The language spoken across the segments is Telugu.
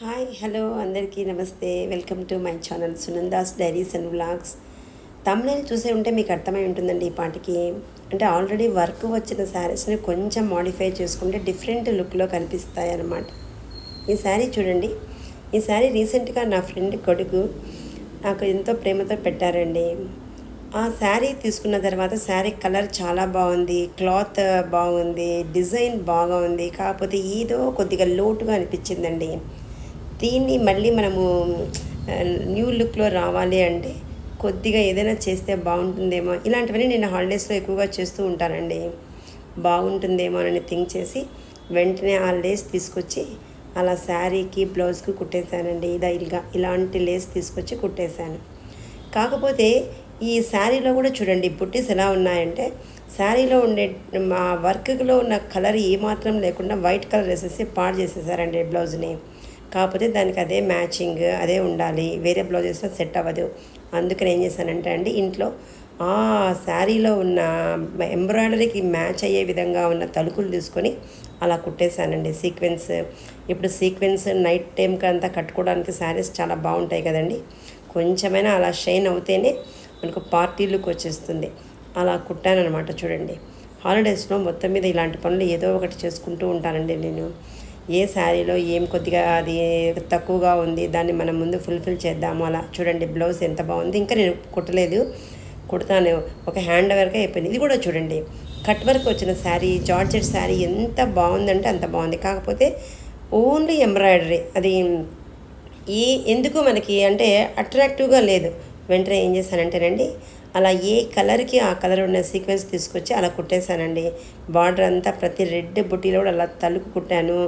హాయ్ హలో అందరికీ నమస్తే. Welcome to my channel Sunanda's diaries and vlogs. తమిళ చూసే ఉంటే మీకు అర్థమై ఉంటుందండి ఈ పాటికి. అంటే ఆల్రెడీ వర్క్ వచ్చిన శారీస్ని కొంచెం మాడిఫై చేసుకుంటే డిఫరెంట్ లుక్లో కనిపిస్తాయి అన్నమాట ఈ శారీ చూడండి. ఈ శారీ రీసెంట్గా నా ఫ్రెండ్ కొడుకు నాకు ఎంతో ప్రేమతో పెట్టారండి. ఆ శారీ తీసుకున్న తర్వాత శారీ కలర్ చాలా బాగుంది క్లాత్ బాగుంది డిజైన్ బాగా ఉంది కాకపోతే ఏదో కొద్దిగా లోటుగా అనిపించిందండి. దీన్ని మళ్ళీ మనము న్యూ లుక్లో రావాలి అంటే కొద్దిగా ఏదైనా చేస్తే బాగుంటుందేమో. ఇలాంటివన్నీ నేను హాలిడేస్లో ఎక్కువగా చేస్తూ ఉంటానండి. బాగుంటుందేమో అని థింక్ చేసి వెంటనే ఆ లేస్ తీసుకొచ్చి అలా శారీకి బ్లౌజ్కి కుట్టేశానండి. ఇదా ఇలాంటి లేస్ తీసుకొచ్చి కుట్టేశాను. కాకపోతే ఈ శారీలో కూడా చూడండి బుట్టీస్ ఎలా ఉన్నాయంటే శారీలో ఉండే మా వర్క్లో ఉన్న కలర్ ఏమాత్రం లేకుండా వైట్ కలర్ వేసేసి పాడు చేసేసారండి బ్లౌజ్ని. కాకపోతే దానికి అదే మ్యాచింగ్ అదే ఉండాలి. వేరే బ్లౌజెస్లో సెట్ అవ్వదు. అందుకని ఏం చేశానంటే అండి ఇంట్లో ఆ శారీలో ఉన్న ఎంబ్రాయిడరీకి మ్యాచ్ అయ్యే విధంగా ఉన్న తలుకులు తీసుకొని అలా కుట్టేశానండి. సీక్వెన్స్ ఇప్పుడు సీక్వెన్స్ నైట్ టైంకి అంతా కట్టుకోవడానికి శారీస్ చాలా బాగుంటాయి కదండి. కొంచెమైనా అలా షైన్ అవుతేనే మనకు పార్టీ లుక్ వచ్చేస్తుంది. అలా కుట్టానమాట చూడండి. హాలిడేస్లో మొత్తం మీద ఇలాంటి పనులు ఏదో ఒకటి చేసుకుంటూ ఉంటానండి నేను. ఏ శారీలో ఏం కొద్దిగా అది తక్కువగా ఉంది దాన్ని మనం ముందు ఫుల్ఫిల్ చేద్దాము అలా. చూడండి బ్లౌజ్ ఎంత బాగుంది. ఇంకా నేను కుట్టలేదు. కుడతాను. ఒక హ్యాండ్ వరకే అయిపోయింది. ఇది కూడా చూడండి. కట్ వర్క్ వచ్చిన శారీ జార్జెట్ శారీ ఎంత బాగుందంటే అంత బాగుంది. కాకపోతే ఓన్లీ ఎంబ్రాయిడరీ అది ఈ ఎందుకు మనకి అంటే అట్రాక్టివ్గా లేదు. వెంటనే ఏం చేశానంటేనండి అలా ఏ కలర్కి ఆ కలర్ ఉన్న సీక్వెన్స్ తీసుకొచ్చి అలా కుట్టేశానండి. బార్డర్ అంతా ప్రతి రెడ్ బుట్టీలో కూడా అలా తలుపు కుట్టాను.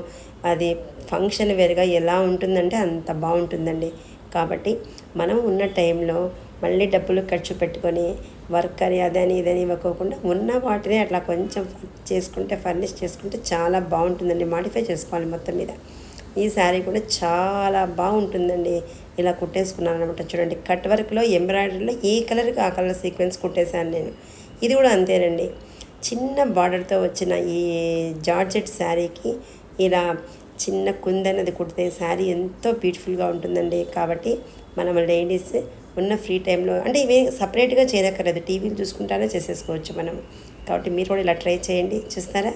అది ఫంక్షన్ వేరుగా ఎలా ఉంటుందంటే అంత బాగుంటుందండి. కాబట్టి మనం ఉన్న టైంలో మళ్ళీ డబ్బులు ఖర్చు పెట్టుకొని వర్క్ అని అదని ఇదని ఇవ్వకోకుండా ఉన్న వాటిని అట్లా కొంచెం చేసుకుంటే ఫర్నిష్ చేసుకుంటే చాలా బాగుంటుందండి. మాడిఫై చేసుకోవాలి మొత్తం మీద. ఈ శారీ కూడా చాలా బాగుంటుందండి. ఇలా కుట్టేసుకున్నాను అనమాట చూడండి కట్ వర్క్లో ఎంబ్రాయిడరీలో ఏ కలర్కి ఆ కలర్ సీక్వెన్స్ కుట్టేశాను నేను. ఇది కూడా అంతేనండి. చిన్న బార్డర్తో వచ్చిన ఈ జార్జెట్ శారీకి ఇలా చిన్న కుందన్నది కుడితే శారీ ఎంతో బ్యూటిఫుల్గా ఉంటుందండి. కాబట్టి మనం లేడీస్ ఉన్న ఫ్రీ టైంలో అంటే ఇవి సపరేట్గా చేయనక్కర్లేదు టీవీలు చూసుకుంటానే చేసేసుకోవచ్చు మనం. కాబట్టి మీరు కూడా ఇలా ట్రై చేయండి. చూస్తారా?